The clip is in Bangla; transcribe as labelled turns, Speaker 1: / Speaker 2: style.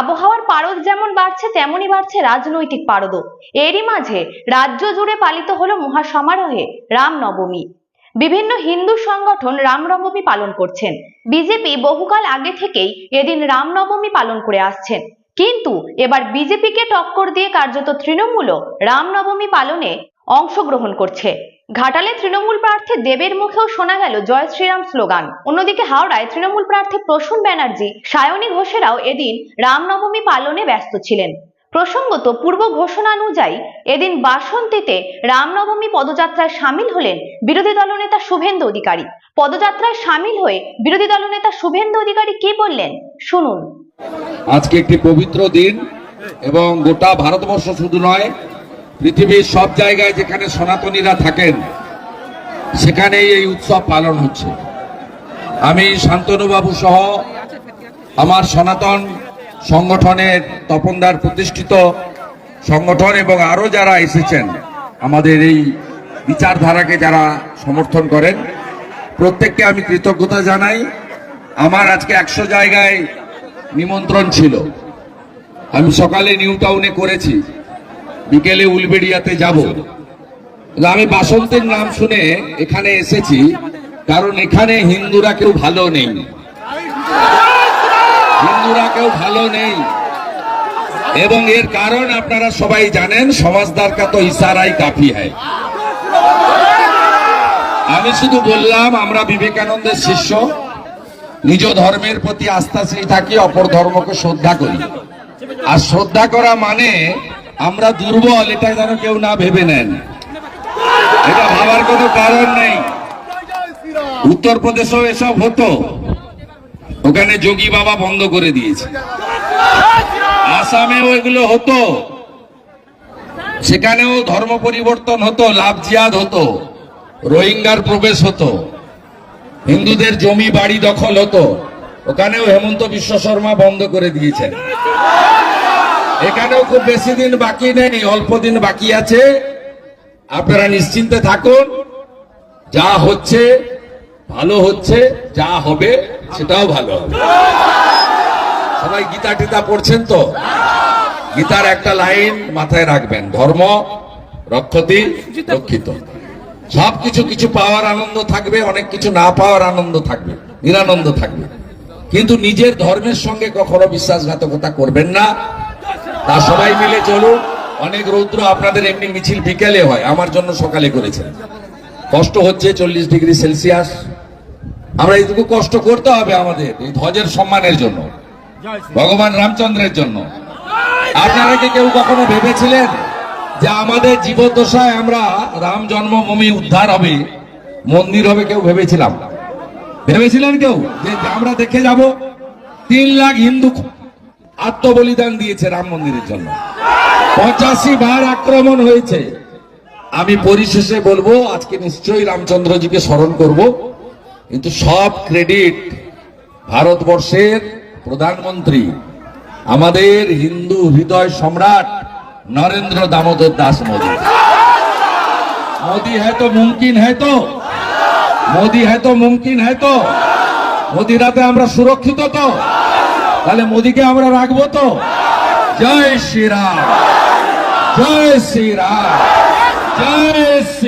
Speaker 1: আবহাওয়ার পারদ যেমন বাড়ছে, তেমনই বাড়ছে রাজনৈতিক পারদও। এরই মাঝে রাজ্য জুড়ে পালিত হলো মহাসমারোহে রামনবমী। বিভিন্ন হিন্দু সংগঠন রামনবমী পালন করছেন। বিজেপি বহুকাল আগে থেকেই এদিন রামনবমী পালন করে আসছেন। কিন্তু এবার বিজেপিকে টক্কর দিয়ে কার্যত তৃণমূলও রামনবমী পালনে অংশগ্রহণ করছে। ঘাটালে তৃণমূল প্রার্থী দেবের মুখেও শোনা গেল জয় শ্রীরাম স্লোগান। অন্যদিকে হাওড়ায় তৃণমূল প্রার্থী প্রসূন ব্যানার্জি, সায়নী ঘোষেরাও এদিন রামনবমী পালনে ব্যস্ত ছিলেন। প্রসঙ্গত পূর্ব ঘোষণা অনুযায়ী এদিন বাসন্তীতে রামনবমী পদযাত্রায় সামিল হলেন বিরোধী দলনেতা শুভেন্দু অধিকারী। পদযাত্রায় সামিল হয়ে বিরোধী দলনেতা শুভেন্দু অধিকারী কি বললেন, শুনুন।
Speaker 2: আজকে একটি পবিত্র দিন এবং গোটা ভারতবর্ষ শুধু নয় পৃথিবীর সব জায়গায় যেখানে সনাতনীরা থাকেন, সেখানেই এই উৎসব পালন হচ্ছে। আমি শান্তনুবাবু সহ আমার সনাতন সংগঠনের তপনদার প্রতিষ্ঠিত সংগঠন এবং আরও যারা এসেছেন, আমাদের এই বিচারধারাকে যারা সমর্থন করেন, প্রত্যেককে আমি কৃতজ্ঞতা জানাই। আমার আজকে একশো জায়গায় নিমন্ত্রণ ছিল। আমি সকালে নিউ টাউনে করেছি। বিকেলে উলবেড়িয়াতে যাব। আমি বাসন্তীর নাম শুনে এখানে এসেছি, কারণ এখানে হিন্দুরা কেউ ভালো নেই। হিন্দুরা কেউ ভালো নেই। এবং এর কারণ আপনারা সবাই জানেন, সমাজদার কা তো ইশারাই কাফি হয় আমি শুধু বললাম, আমরা বিবেকানন্দের শিষ্য। নিজ ধর্মের প্রতি আস্থাশীল থাকি অপর ধর্মকে শ্রদ্ধা করি। আর শ্রদ্ধা করা মানে আমরা দুর্বল, এটা যেন কেউ না ভেবে নেন। এটা ভাবার কোনো কারণ নেই। উত্তরপ্রদেশেও এসব হতো। ওখানে যোগী বাবা বন্ধ করে দিয়েছে। আসামেও এগুলো হতো। সেখানেও ধর্ম পরিবর্তন হতো, লাভ জিয়াদ হতো, রোহিঙ্গার প্রবেশ হতো। হিন্দুদের জমি বাড়ি দখল হতো। ওখানেও হেমন্ত বিশ্ব শর্মা বন্ধ করে দিয়েছেন। এখানেও খুব বেশি দিন বাকি নেই, অল্প দিন বাকি আছে। আপনারা নিশ্চিন্তে থাকুন, যা হচ্ছে ভালো হচ্ছে, যা হবে সেটাও ভালো হবে। সবাই গীতা টিতা পড়ছেন তো? গীতার একটা লাইন মাথায় রাখবেন, ধর্ম, রক্ষতি, রক্ষিত। সব কিছু কিছু পাওয়ার আনন্দ থাকবে, অনেক কিছু না পাওয়ার আনন্দ থাকবে, নিরানন্দ থাকবে। কিন্তু নিজের ধর্মের সঙ্গে কখনো বিশ্বাসঘাতকতা করবেন না। তা সবাই মিলে চলুন। অনেক রৌদ্র আপনাদের এমনি মিছিল বিকেলে হয়, আমার জন্য সকালে করেছেন। কষ্ট হচ্ছে চল্লিশ ডিগ্রি সেলসিয়াস। আমরা এইটুকু কষ্ট করতে হবে আমাদের, এই ধ্বজের সম্মানের জন্য, ভগবান রামচন্দ্রের জন্য। আপনারা কি কেউ কখনো ভেবেছিলেন যে আমাদের জীবদ্দশায় আমরা রাম জন্মভূমি উদ্ধার হবে? মন্দির হবে কেউ ভেবেছিলাম? ভেবেছিলেন কেউ? যে আমরা দেখে যাব, তিন লাখ হিন্দু আত্মবলিদান দিয়েছে রাম মন্দিরের জন্য পঁচাশি বার আক্রমণ হয়েছে আমি পরিশেষে বলবো আজকে নিশ্চয়ই রামচন্দ্রজিকে স্মরণ করব কিন্তু সব ক্রেডিট ভারতবর্ষের প্রধানমন্ত্রী আমাদের হিন্দু হৃদয় সম্রাট নরেন্দ্র দামোদর দাস মোদী मोदी है तो मुमकिन है तो মোদি है तो মুমকিন है तो মোদি রাতে আমরা সুরক্ষিত তো তাহলে মোদীকে আমরা রাখব তো? জয় শ্রীরাম। জয় শ্রীরাম। জয় শ্রী